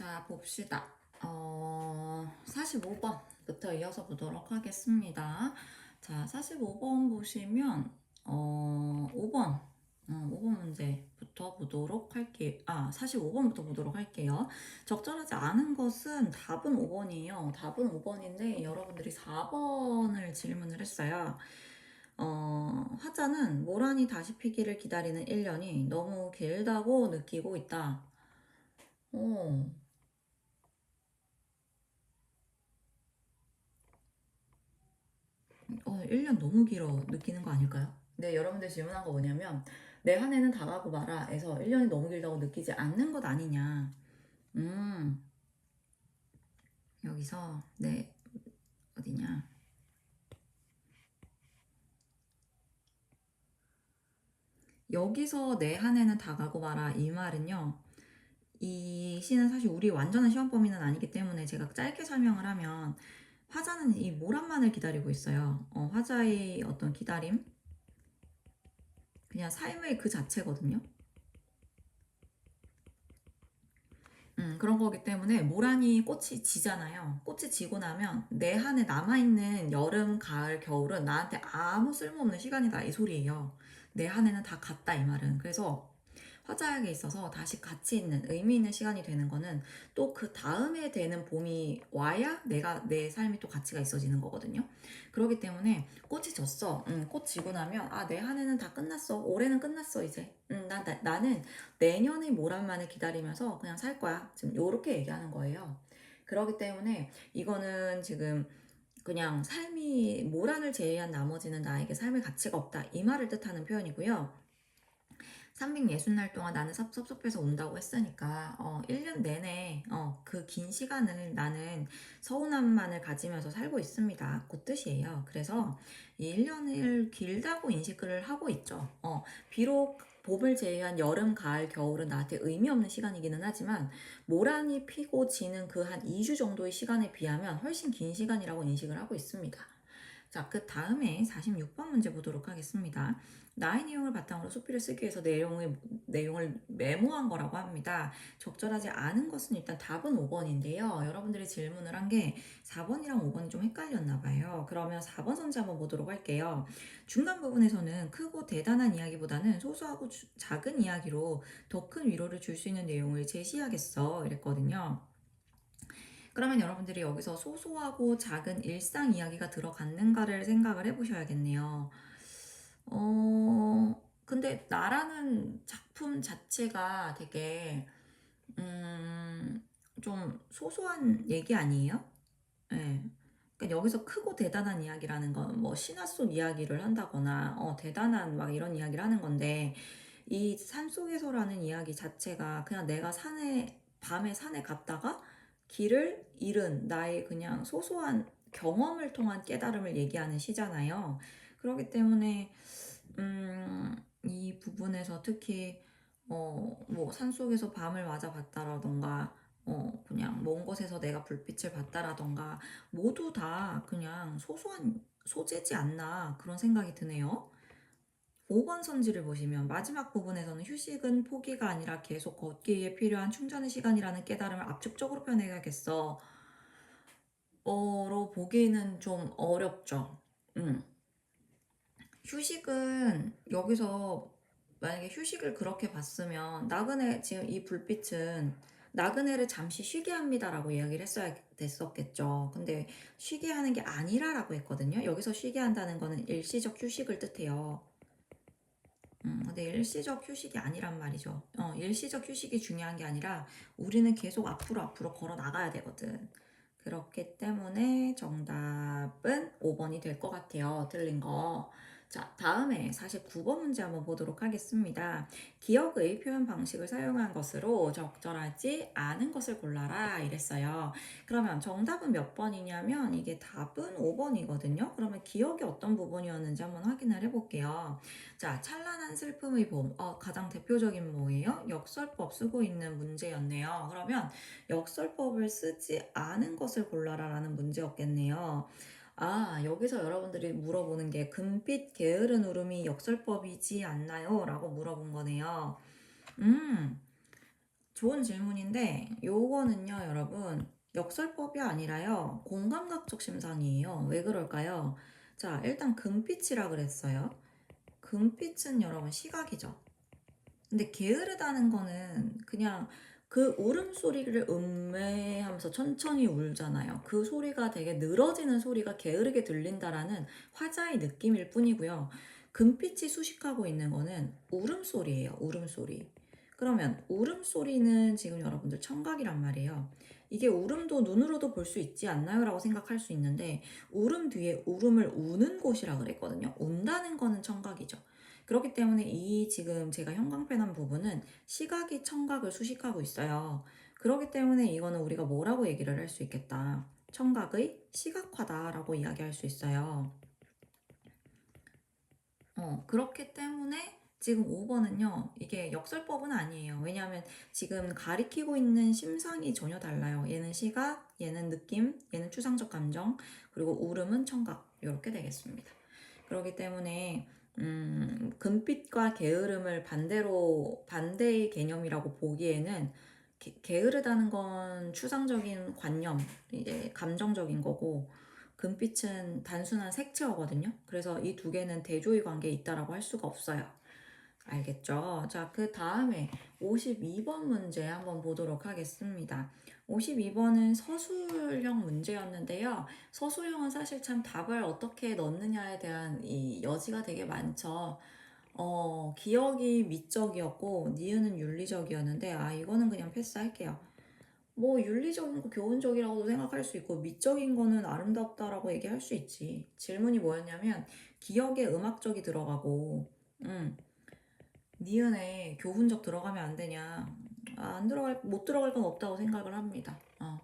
자, 봅시다. 어, 45번부터 이어서 보도록 하겠습니다. 자, 45번 보시면, 어, 5번, 어, 5번 문제부터 보도록 할게요. 아, 45번부터 보도록 할게요. 적절하지 않은 것은 답은 5번이에요. 답은 5번인데, 여러분들이 4번을 질문을 했어요. 어, 화자는 모란이 다시 피기를 기다리는 1년이 너무 길다고 느끼고 있다. 어, 어, 1년 너무 길어 느끼는 거 아닐까요? 네, 여러분들 질문한 거 뭐냐면 내 한 해는 다 가고 마라 에서 1년이 너무 길다고 느끼지 않는 것 아니냐. 음, 여기서 네, 어디냐. 여기서 내 한 해는 다 가고 마라 이 말은요. 이 시는 사실 우리 완전한 시험 범위는 아니기 때문에 제가 짧게 설명을 하면 화자는 이 모란만을 기다리고 있어요. 어, 화자의 어떤 기다림, 그냥 삶의 그 자체거든요. 음, 그런 거기 때문에 모란이 꽃이 지잖아요. 꽃이 지고 나면 내한해 남아있는 여름, 가을, 겨울은 나한테 아무 쓸모없는 시간이다 이 소리예요. 내한 해는 다 갔다 이 말은. 그래서 화자에게 있어서 다시 가치 있는 의미 있는 시간이 되는 거는 또 그 다음에 되는 봄이 와야 내가 내 삶이 또 가치가 있어지는 거거든요. 그렇기 때문에 꽃이 졌어. 음, 꽃 지고 나면 아 내 한 해는 다 끝났어. 올해는 끝났어 이제. 음, 나, 나 나는 내년의 모란만을 기다리면서 그냥 살 거야. 지금 요렇게 얘기하는 거예요. 그렇기 때문에 이거는 지금 그냥 삶이 모란을 제외한 나머지는 나에게 삶의 가치가 없다 이 말을 뜻하는 표현이고요. 360날 동안 나는 섭- 섭섭해서 온다고 했으니까 어, 1년 내내 어, 그 긴 시간을 나는 서운함만을 가지면서 살고 있습니다. 그 뜻이에요. 그래서 이 1년을 길다고 인식을 하고 있죠. 어, 비록 봄을 제외한 여름, 가을, 겨울은 나한테 의미 없는 시간이기는 하지만 모란이 피고 지는 그 한 2주 정도의 시간에 비하면 훨씬 긴 시간이라고 인식을 하고 있습니다. 자, 그 다음에 46번 문제 보도록 하겠습니다. 나의 내용을 바탕으로 소피를 쓰기 위해서 내용을, 내용을 메모한 거라고 합니다. 적절하지 않은 것은 일단 답은 5번인데요. 여러분들이 질문을 한 게 4번이랑 5번이 좀 헷갈렸나 봐요. 그러면 4번 선지 한번 보도록 할게요. 중간 부분에서는 크고 대단한 이야기보다는 소소하고 주- 작은 이야기로 더 큰 위로를 줄 수 있는 내용을 제시하겠어. 이랬거든요. 그러면 여러분들이 여기서 소소하고 작은 일상 이야기가 들어갔는가를 생각을 해보셔야겠네요. 어, 근데 나라는 작품 자체가 되게, 음, 좀 소소한 얘기 아니에요? 예. 그러니까 여기서 크고 대단한 이야기라는 건 뭐 신화 속 이야기를 한다거나, 어, 대단한 막 이런 이야기를 하는 건데, 이 산속에서라는 이야기 자체가 그냥 내가 산에, 밤에 산에 갔다가 길을 잃은 나의 그냥 소소한 경험을 통한 깨달음을 얘기하는 시잖아요. 그렇기 때문에, 음, 이 부분에서 특히, 어, 뭐, 산속에서 밤을 맞아봤다라던가, 어, 그냥 먼 곳에서 내가 불빛을 봤다라던가, 모두 다 그냥 소소한 소재지 않나, 그런 생각이 드네요. 5번 선지를 보시면 마지막 부분에서는 휴식은 포기가 아니라 계속 걷기 위해 필요한 충전의 시간이라는 깨달음을 압축적으로 표현해야겠어. 어로 보기는 좀 어렵죠. 음. 휴식은 여기서 만약에 휴식을 그렇게 봤으면 나그네 지금 이 불빛은 나그네를 잠시 쉬게 합니다라고 이야기를 했어야 됐었겠죠. 근데 쉬게 하는 게 아니라라고 했거든요. 여기서 쉬게 한다는 거는 일시적 휴식을 뜻해요. 음, 근데 일시적 휴식이 아니란 말이죠. 어, 일시적 휴식이 중요한 게 아니라 우리는 계속 앞으로 앞으로 걸어 나가야 되거든. 그렇기 때문에 정답은 5번이 될 것 같아요. 틀린 거. 자, 다음에 49번 문제 한번 보도록 하겠습니다. 기억의 표현 방식을 사용한 것으로 적절하지 않은 것을 골라라 이랬어요. 그러면 정답은 몇 번이냐면 이게 답은 5번이거든요. 그러면 기억이 어떤 부분이었는지 한번 확인을 해볼게요. 자, 찬란한 슬픔의 봄. 어, 가장 대표적인 뭐예요? 역설법 쓰고 있는 문제였네요. 그러면 역설법을 쓰지 않은 것을 골라라라는 문제였겠네요. 아, 여기서 여러분들이 물어보는 게 금빛 게으른 울음이 역설법이지 않나요? 라고 물어본 거네요. 음, 좋은 질문인데 요거는요 여러분. 역설법이 아니라요. 공감각적 심상이에요. 왜 그럴까요? 자 일단 금빛이라 그랬어요. 금빛은 여러분 시각이죠. 근데 게으르다는 거는 그냥 그 울음소리를 음매하면서 천천히 울잖아요 그 소리가 되게 늘어지는 소리가 게으르게 들린다라는 화자의 느낌일 뿐이고요 금빛이 수식하고 있는 거는 울음소리예요 울음소리 그러면 울음소리는 지금 여러분들 청각이란 말이에요. 이게 울음도 눈으로도 볼 수 있지 않나요? 라고 생각할 수 있는데 울음 뒤에 울음을 우는 곳이라 그랬거든요. 운다는 거는 청각이죠. 그렇기 때문에 이 지금 제가 형광펜한 부분은 시각이 청각을 수식하고 있어요. 그렇기 때문에 이거는 우리가 뭐라고 얘기를 할 수 있겠다. 청각의 시각화다라고 이야기할 수 있어요. 어, 그렇기 때문에 지금 5번은요, 이게 역설법은 아니에요. 왜냐하면 지금 가리키고 있는 심상이 전혀 달라요. 얘는 시각, 얘는 느낌, 얘는 추상적 감정, 그리고 울음은 청각, 이렇게 되겠습니다. 그렇기 때문에, 음, 금빛과 게으름을 반대로, 반대의 개념이라고 보기에는 게, 게으르다는 건 추상적인 관념, 이제 감정적인 거고, 금빛은 단순한 색채어거든요. 그래서 이 두 개는 대조의 관계에 있다라고 할 수가 없어요. 알겠죠? 자, 그 다음에 52번 문제 한번 보도록 하겠습니다. 52번은 서술형 문제였는데요. 서술형은 사실 참 답을 어떻게 넣느냐에 대한 이 여지가 되게 많죠. 어, 기억이 미적이었고, 니은은 윤리적이었는데, 아, 이거는 그냥 패스할게요. 뭐, 윤리적인 거 교훈적이라고도 생각할 수 있고, 미적인 거는 아름답다라고 얘기할 수 있지. 질문이 뭐였냐면, 기억에 음악적이 들어가고, 음, 니은에 교훈적 들어가면 안 되냐? 아, 안 들어갈 못 들어갈 건 없다고 생각을 합니다. 어.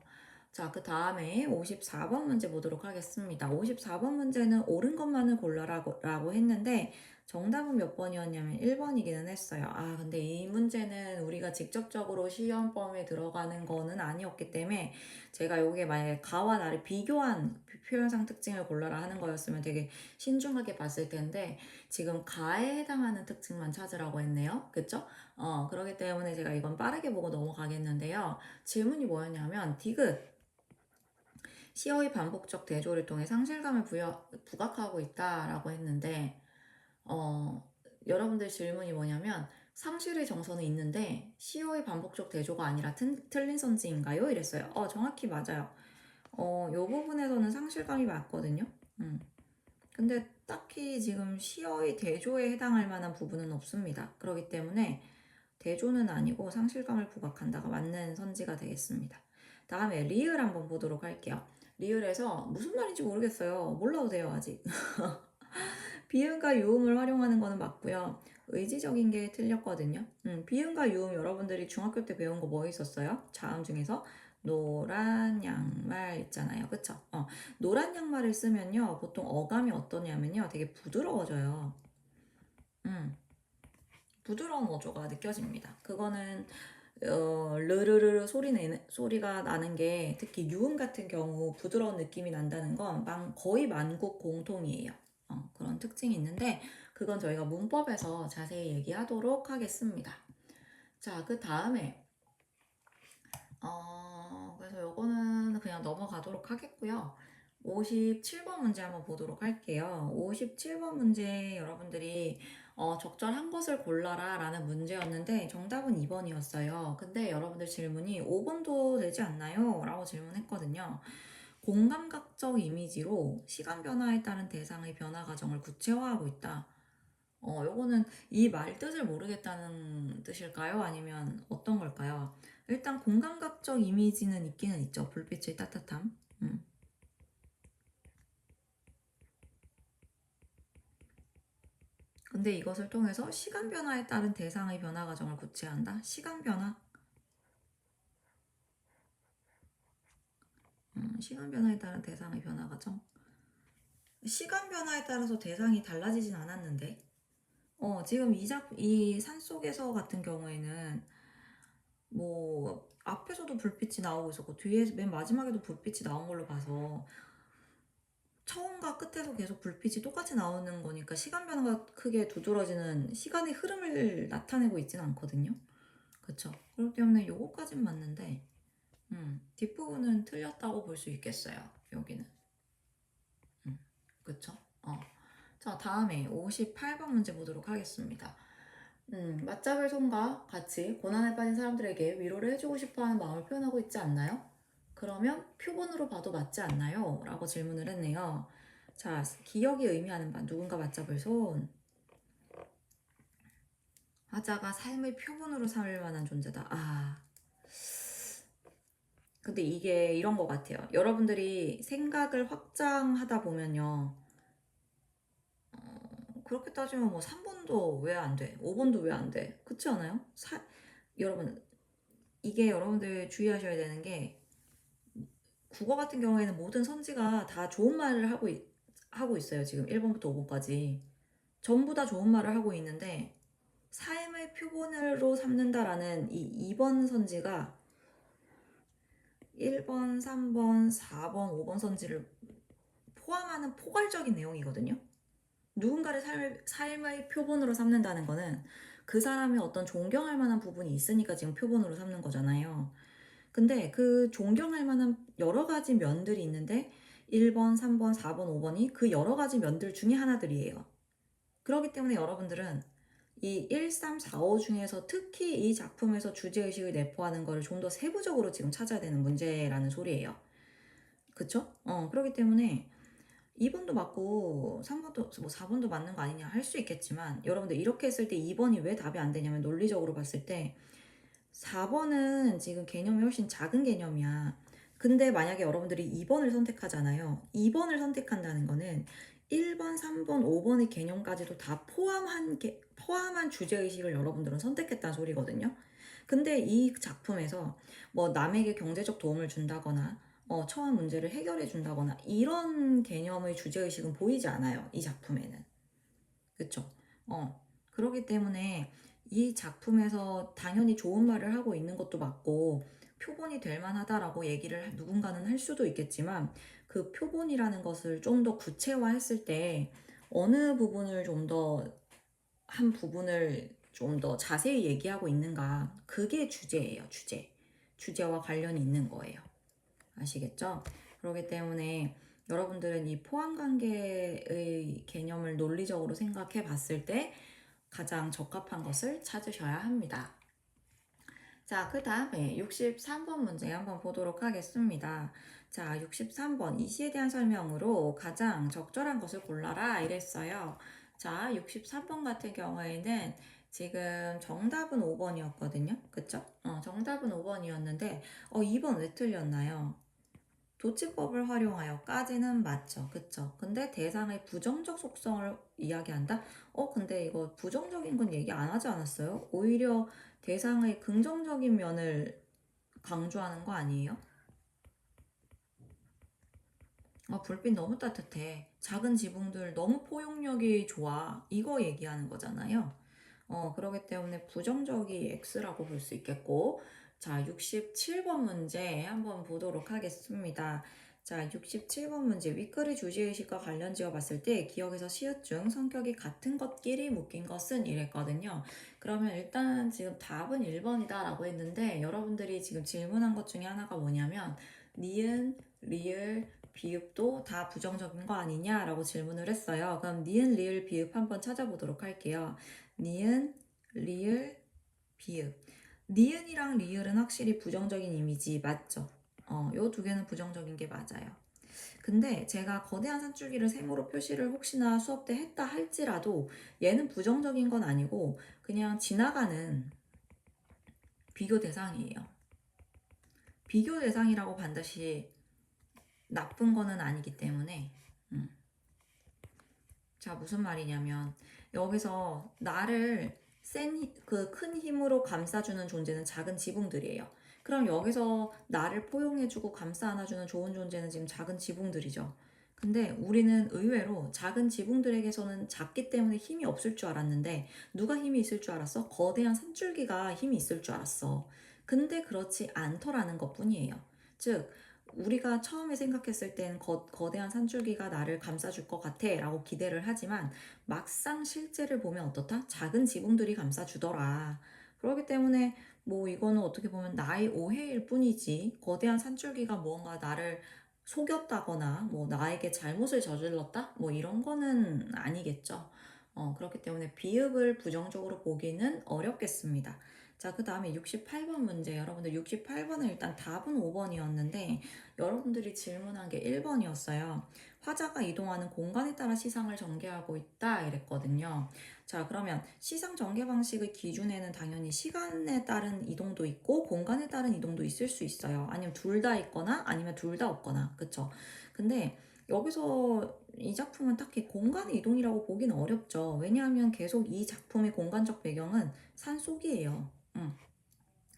자, 그 다음에 54번 문제 보도록 하겠습니다. 54번 문제는 옳은 것만을 골라라고 라고 했는데 정답은 몇 번이었냐면 1번이기는 했어요. 아, 근데 이 문제는 우리가 직접적으로 시험범에 들어가는 거는 아니었기 때문에 제가 요게 만약에 가와 나를 비교한 표현상 특징을 골라라 하는 거였으면 되게 신중하게 봤을 텐데 지금 가에 해당하는 특징만 찾으라고 했네요. 그쵸? 어, 그러기 때문에 제가 이건 빠르게 보고 넘어가겠는데요. 질문이 뭐였냐면 디귿 시어의 반복적 대조를 통해 상실감을 부여, 부각하고 있다라고 했는데 어, 여러분들 질문이 뭐냐면 상실의 정서는 있는데 시어의 반복적 대조가 아니라 튼, 틀린 선지인가요? 이랬어요. 어, 정확히 맞아요. 어, 요 부분에서는 상실감이 맞거든요. 음. 근데 딱히 지금 시어의 대조에 해당할 만한 부분은 없습니다. 그렇기 때문에 대조는 아니고 상실감을 부각한다가 맞는 선지가 되겠습니다. 다음에 리을 한번 보도록 할게요. 리을에서 무슨 말인지 모르겠어요. 몰라도 돼요, 아직. 비음과 유음을 활용하는 거는 맞고요. 의지적인 게 틀렸거든요. 음, 비음과 유음 여러분들이 중학교 때 배운 거 뭐 있었어요? 자음 중에서 노란 양말 있잖아요. 그쵸? 어, 노란 양말을 쓰면요. 보통 어감이 어떠냐면요. 되게 부드러워져요. 음, 부드러운 어조가 느껴집니다. 그거는 어, 르르르 소리 내는 소리가 나는 게 특히 유음 같은 경우 부드러운 느낌이 난다는 건 만, 거의 만국 공통이에요. 어, 그런 특징이 있는데 그건 저희가 문법에서 자세히 얘기하도록 하겠습니다. 자, 그 다음에 어, 그래서 요거는 그냥 넘어가도록 하겠고요. 57번 문제 한번 보도록 할게요. 57번 문제 여러분들이 어, 적절한 것을 골라라 라는 문제였는데 정답은 2번이었어요. 근데 여러분들 질문이 5번도 되지 않나요? 라고 질문했거든요. 공감각적 이미지로 시간 변화에 따른 대상의 변화 과정을 구체화하고 있다. 어, 요거는 이 말 뜻을 모르겠다는 뜻일까요? 아니면 어떤 걸까요? 일단 공감각적 이미지는 있기는 있죠. 불빛의 따뜻함. 음. 근데 이것을 통해서 시간 변화에 따른 대상의 변화 과정을 구체한다. 시간 변화. 음, 시간 변화에 따른 대상의 변화 과정. 시간 변화에 따라서 대상이 달라지진 않았는데, 어, 지금 이 작, 이 산속에서 같은 경우에는, 뭐, 앞에서도 불빛이 나오고 있었고, 뒤에, 맨 마지막에도 불빛이 나온 걸로 봐서, 처음과 끝에서 계속 불빛이 똑같이 나오는 거니까 시간 변화가 크게 두드러지는 시간의 흐름을 나타내고 있지는 않거든요. 그쵸? 그렇기 때문에 요거까진 맞는데 음, 뒷부분은 틀렸다고 볼 수 있겠어요. 여기는. 음, 그쵸? 어. 자, 다음에 58번 문제 보도록 하겠습니다. 음, 맞잡을 손과 같이 고난에 빠진 사람들에게 위로를 해주고 싶어 하는 마음을 표현하고 있지 않나요? 그러면 표본으로 봐도 맞지 않나요? 라고 질문을 했네요. 자, 기억이 의미하는 바, 누군가 맞잡을 손. 화자가 삶의 표본으로 삼을 만한 존재다. 아. 근데 이게 이런 것 같아요. 여러분들이 생각을 확장하다 보면요. 어, 그렇게 따지면 뭐 3번도 왜 안 돼? 5번도 왜 안 돼? 그렇지 않아요? 사, 여러분, 이게 여러분들 주의하셔야 되는 게 국어 같은 경우에는 모든 선지가 다 좋은 말을 하고, 있, 하고 있어요. 지금 1번부터 5번까지. 전부 다 좋은 말을 하고 있는데 삶의 표본으로 삼는다라는 이 2번 선지가 1번, 3번, 4번, 5번 선지를 포함하는 포괄적인 내용이거든요. 누군가를 삶의, 삶의 표본으로 삼는다는 거는 그 사람이 어떤 존경할 만한 부분이 있으니까 지금 표본으로 삼는 거잖아요. 근데 그 존경할 만한 여러 가지 면들이 있는데 1번, 3번, 4번, 5번이 그 여러 가지 면들 중에 하나들이에요. 그렇기 때문에 여러분들은 이 1, 3, 4, 5 중에서 특히 이 작품에서 주제의식을 내포하는 거를 좀더 세부적으로 지금 찾아야 되는 문제라는 소리예요. 그쵸? 어, 그렇기 때문에 2번도 맞고 3번도, 뭐 4번도 맞는 거 아니냐 할 수 있겠지만 여러분들 이렇게 했을 때 2번이 왜 답이 안 되냐면 논리적으로 봤을 때 4번은 지금 개념이 훨씬 작은 개념이야. 근데 만약에 여러분들이 2번을 선택하잖아요. 2번을 선택한다는 거는 1번, 3번, 5번의 개념까지도 다 포함한 게, 포함한 주제의식을 여러분들은 선택했다는 소리거든요. 근데 이 작품에서 뭐 남에게 경제적 도움을 준다거나 어, 처한 문제를 해결해 준다거나 이런 개념의 주제의식은 보이지 않아요. 이 작품에는. 그쵸? 어, 그렇기 때문에 이 작품에서 당연히 좋은 말을 하고 있는 것도 맞고 표본이 될 만하다라고 얘기를 누군가는 할 수도 있겠지만 그 표본이라는 것을 좀 더 구체화했을 때 어느 부분을 좀 더 한 부분을 좀 더 자세히 얘기하고 있는가 그게 주제예요 주제 주제와 관련이 있는 거예요 아시겠죠? 그렇기 때문에 여러분들은 이 포함관계의 개념을 논리적으로 생각해 봤을 때 가장 적합한 것을 찾으셔야 합니다. 자, 그 다음에 63번 문제 한번 보도록 하겠습니다. 자, 63번 이 시에 대한 설명으로 가장 적절한 것을 골라라 이랬어요. 자, 63번 같은 경우에는 지금 정답은 5번이었거든요. 그쵸? 어, 정답은 5번이었는데 어, 2번 왜 틀렸나요? 도치법을 활용하여까지는 맞죠. 그쵸? 근데 대상의 부정적 속성을 이야기한다? 어, 근데 이거 부정적인 건 얘기 안 하지 않았어요? 오히려 대상의 긍정적인 면을 강조하는 거 아니에요? 아, 불빛 너무 따뜻해. 작은 지붕들 너무 포용력이 좋아. 이거 얘기하는 거잖아요. 어, 그러기 때문에 부정적이 X라고 볼 수 있겠고. 자, 67번 문제 한번 보도록 하겠습니다. 자, 67번 문제. 윗글의 주제의식과 관련 지어 봤을 때 기억에서 시읒 중 성격이 같은 것끼리 묶인 것은 이랬거든요. 그러면 일단 지금 답은 1번이다 라고 했는데 여러분들이 지금 질문한 것 중에 하나가 뭐냐면 니은, 리을, 비읍도 다 부정적인 거 아니냐라고 질문을 했어요. 그럼 니은, 리을, 비읍 한번 찾아보도록 할게요. 니은, 리을, 비읍. 니은이랑 리을은 확실히 부정적인 이미지 맞죠? 어, 요 두 개는 부정적인 게 맞아요. 근데 제가 거대한 산줄기를 세모로 표시를 혹시나 수업 때 했다 할지라도 얘는 부정적인 건 아니고 그냥 지나가는 비교 대상이에요. 비교 대상이라고 반드시 나쁜 거는 아니기 때문에 음. 자 무슨 말이냐면 여기서 나를 센 그 큰 힘으로 감싸주는 존재는 작은 지붕들이에요. 그럼 여기서 나를 포용해주고 감싸 안아주는 좋은 존재는 지금 작은 지붕들이죠. 근데 우리는 의외로 작은 지붕들에게서는 작기 때문에 힘이 없을 줄 알았는데 누가 힘이 있을 줄 알았어? 거대한 산줄기가 힘이 있을 줄 알았어. 근데 그렇지 않더라는 것 뿐이에요. 즉, 우리가 처음에 생각했을 땐 거, 거대한 산줄기가 나를 감싸줄 것 같아 라고 기대를 하지만 막상 실제를 보면 어떻다? 작은 지붕들이 감싸주더라. 그렇기 때문에 뭐 이거는 어떻게 보면 나의 오해일 뿐이지 거대한 산줄기가 무언가 나를 속였다거나 뭐 나에게 잘못을 저질렀다 뭐 이런 거는 아니겠죠. 어, 그렇기 때문에 비읍을 부정적으로 보기는 어렵겠습니다. 자, 그 다음에 68번 문제. 여러분들 68번은 일단 답은 5번이었는데 여러분들이 질문한 게 1번이었어요. 화자가 이동하는 공간에 따라 시상을 전개하고 있다 이랬거든요. 자, 그러면 시상 전개 방식의 기준에는 당연히 시간에 따른 이동도 있고 공간에 따른 이동도 있을 수 있어요. 아니면 둘 다 있거나 아니면 둘 다 없거나. 그쵸? 근데 여기서 이 작품은 딱히 공간 이동이라고 보기는 어렵죠. 왜냐하면 계속 이 작품의 공간적 배경은 산 속이에요. 음.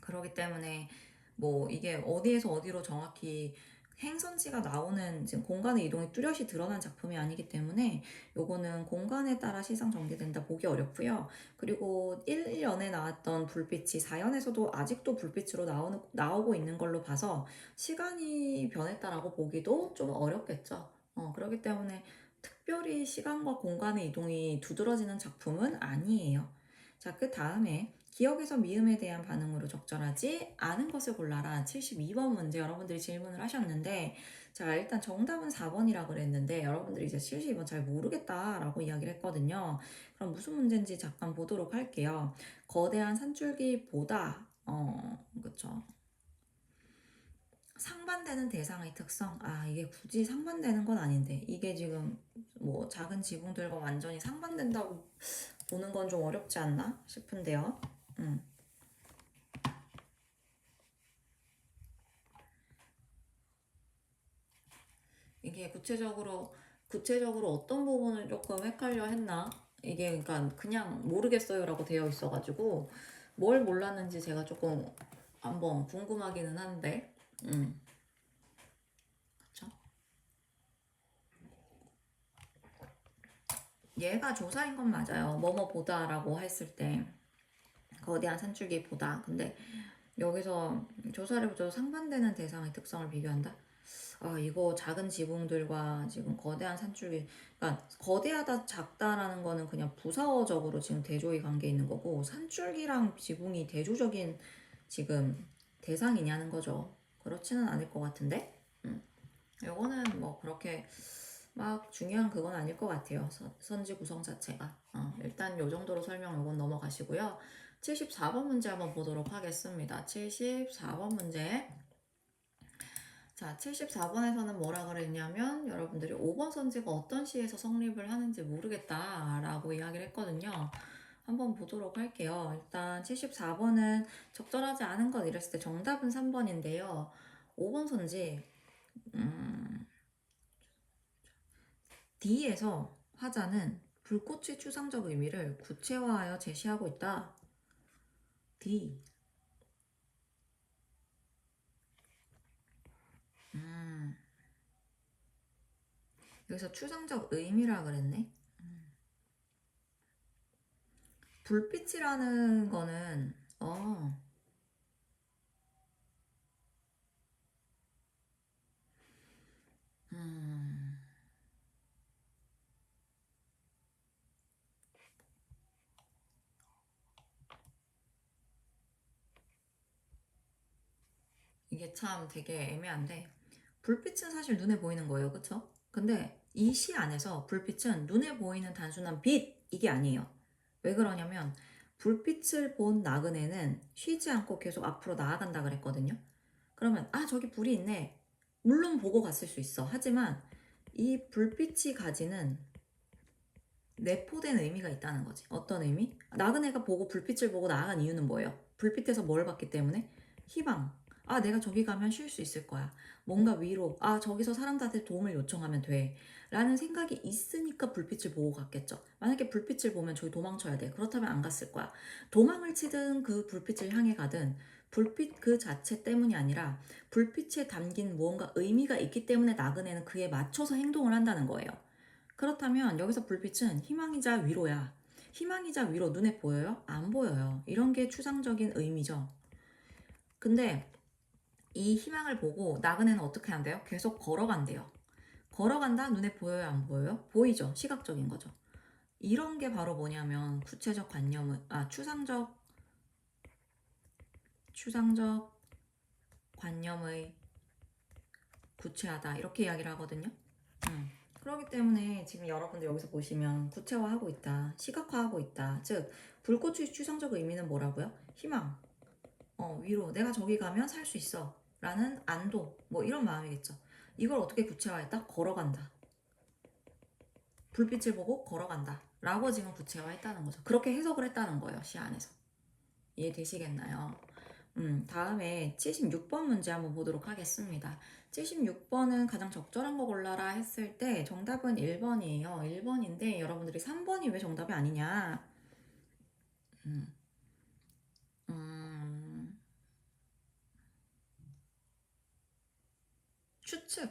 그렇기 때문에 뭐 이게 어디에서 어디로 정확히 행선지가 나오는 지금 공간의 이동이 뚜렷이 드러난 작품이 아니기 때문에 요거는 공간에 따라 시상 전개된다 보기 어렵고요. 그리고 1년에 나왔던 불빛이 4년에서도 아직도 불빛으로 나오는, 나오고 있는 걸로 봐서 시간이 변했다라고 보기도 좀 어렵겠죠. 어, 그렇기 때문에 특별히 시간과 공간의 이동이 두드러지는 작품은 아니에요. 자, 그 다음에 기억에서 미음에 대한 반응으로 적절하지 않은 것을 골라라. 72번 문제 여러분들이 질문을 하셨는데, 자, 일단 정답은 4번이라 그랬는데, 여러분들이 이제 72번 잘 모르겠다라고 이야기를 했거든요. 그럼 무슨 문제인지 잠깐 보도록 할게요. 거대한 산줄기보다, 어, 그쵸. 상반되는 대상의 특성. 아, 이게 굳이 상반되는 건 아닌데, 이게 지금 뭐 작은 지붕들과 완전히 상반된다고 보는 건 좀 어렵지 않나 싶은데요. 음. 이게 구체적으로 구체적으로 어떤 부분을 조금 헷갈려 했나? 이게 그러니까 그냥 모르겠어요라고 되어 있어가지고 뭘 몰랐는지 제가 조금 한번 궁금하기는 한데, 음, 그쵸? 얘가 조사인 건 맞아요. 뭐뭐 보다라고 했을 때 거대한 산줄기 보다. 근데 여기서 조사를 보죠. 상반되는 대상의 특성을 비교한다. 아, 이거 작은 지붕들과 지금 거대한 산줄기, 그러니까 거대하다 작다라는 거는 그냥 부사어적으로 지금 대조의 관계에 있는 거고 산줄기랑 지붕이 대조적인 지금 대상이냐는 거죠. 그렇지는 않을 것 같은데, 음. 이거는 뭐 그렇게 막 중요한 그건 아닐 것 같아요. 선, 선지 구성 자체가. 어, 일단 요 정도로 설명 요건 넘어가시고요. 74번 문제 한번 보도록 하겠습니다. 74번 문제. 자, 74번에서는 뭐라 그랬냐면 여러분들이 5번 선지가 어떤 시에서 성립을 하는지 모르겠다라고 이야기를 했거든요. 한번 보도록 할게요. 일단 74번은 적절하지 않은 것 이랬을 때 정답은 3번인데요. 5번 선지 음, D에서 화자는 불꽃의 추상적 의미를 구체화하여 제시하고 있다. D. 음. 여기서 추상적 의미라 그랬네. 음. 불빛이라는 거는 어. 음. 이게 참 되게 애매한데 불빛은 사실 눈에 보이는 거예요. 그쵸? 근데 이 시 안에서 불빛은 눈에 보이는 단순한 빛 이게 아니에요. 왜 그러냐면 불빛을 본 나그네는 쉬지 않고 계속 앞으로 나아간다 그랬거든요. 그러면 아 저기 불이 있네. 물론 보고 갔을 수 있어. 하지만 이 불빛이 가지는 내포된 의미가 있다는 거지. 어떤 의미? 나그네가 보고 불빛을 보고 나아간 이유는 뭐예요? 불빛에서 뭘 봤기 때문에? 희망. 아, 내가 저기 가면 쉴 수 있을 거야. 뭔가 위로. 아, 저기서 사람들한테 도움을 요청하면 돼. 라는 생각이 있으니까 불빛을 보고 갔겠죠. 만약에 불빛을 보면 저기 도망쳐야 돼. 그렇다면 안 갔을 거야. 도망을 치든 그 불빛을 향해 가든 불빛 그 자체 때문이 아니라 불빛에 담긴 무언가 의미가 있기 때문에 나그네는 그에 맞춰서 행동을 한다는 거예요. 그렇다면 여기서 불빛은 희망이자 위로야. 희망이자 위로 눈에 보여요? 안 보여요. 이런 게 추상적인 의미죠. 근데 이 희망을 보고 나그네는 어떻게 한대요? 계속 걸어간대요. 걸어간다? 눈에 보여요? 안 보여요? 보이죠? 시각적인 거죠. 이런 게 바로 뭐냐면 구체적 관념은, 아, 추상적 추상적 관념의 구체하다 이렇게 이야기를 하거든요. 음. 그렇기 때문에 지금 여러분들 여기서 보시면 구체화하고 있다, 시각화하고 있다. 즉 불꽃의 추상적 의미는 뭐라고요? 희망, 어, 위로, 내가 저기 가면 살 수 있어. 라는 안도, 뭐 이런 마음이겠죠. 이걸 어떻게 구체화했다? 걸어간다. 불빛을 보고 걸어간다. 라고 지금 구체화했다는 거죠. 그렇게 해석을 했다는 거예요, 시 안에서. 이해되시겠나요? 음, 다음에 76번 문제 한번 보도록 하겠습니다. 76번은 가장 적절한 거 골라라 했을 때 정답은 1번이에요. 1번인데 여러분들이 3번이 왜 정답이 아니냐? 음, 음, 추측.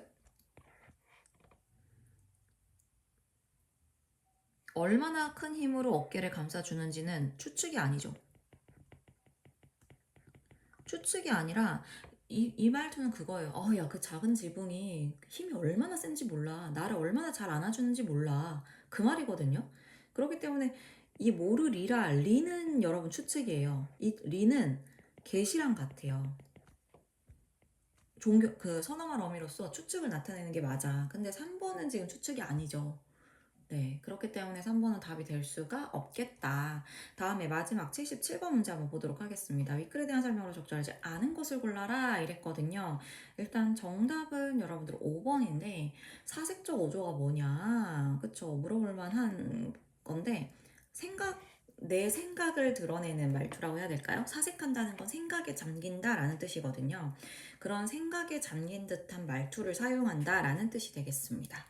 얼마나 큰 힘으로 어깨를 감싸주는지는 추측이 아니죠. 추측이 아니라 이, 이 말투는 그거예요. 어, 야, 그 작은 지붕이 힘이 얼마나 센지 몰라. 나를 얼마나 잘 안아주는지 몰라. 그 말이거든요. 그렇기 때문에 이 모르리라, 리는 여러분 추측이에요. 이 리는 계시랑 같아요. 종교, 그 선어말 어미로서 추측을 나타내는 게 맞아. 근데 3번은 지금 추측이 아니죠. 네, 그렇기 때문에 3번은 답이 될 수가 없겠다. 다음에 마지막 77번 문제 한번 보도록 하겠습니다. 위클에 대한 설명으로 적절하지 않은 것을 골라라 이랬거든요. 일단 정답은 여러분들 5번인데 사색적 어조가 뭐냐? 그쵸? 물어볼 만한 건데 생각 내 생각을 드러내는 말투라고 해야 될까요? 사색한다는 건 생각에 잠긴다라는 뜻이거든요. 그런 생각에 잠긴 듯한 말투를 사용한다라는 뜻이 되겠습니다.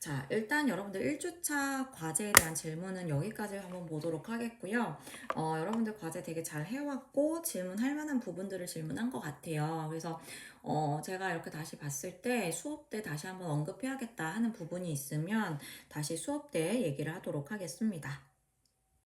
자, 일단 여러분들 1주차 과제에 대한 질문은 여기까지 한번 보도록 하겠고요. 어, 여러분들 과제 되게 잘 해왔고 질문할 만한 부분들을 질문한 것 같아요. 그래서 어, 제가 이렇게 다시 봤을 때 수업 때 다시 한번 언급해야겠다 하는 부분이 있으면 다시 수업 때 얘기를 하도록 하겠습니다.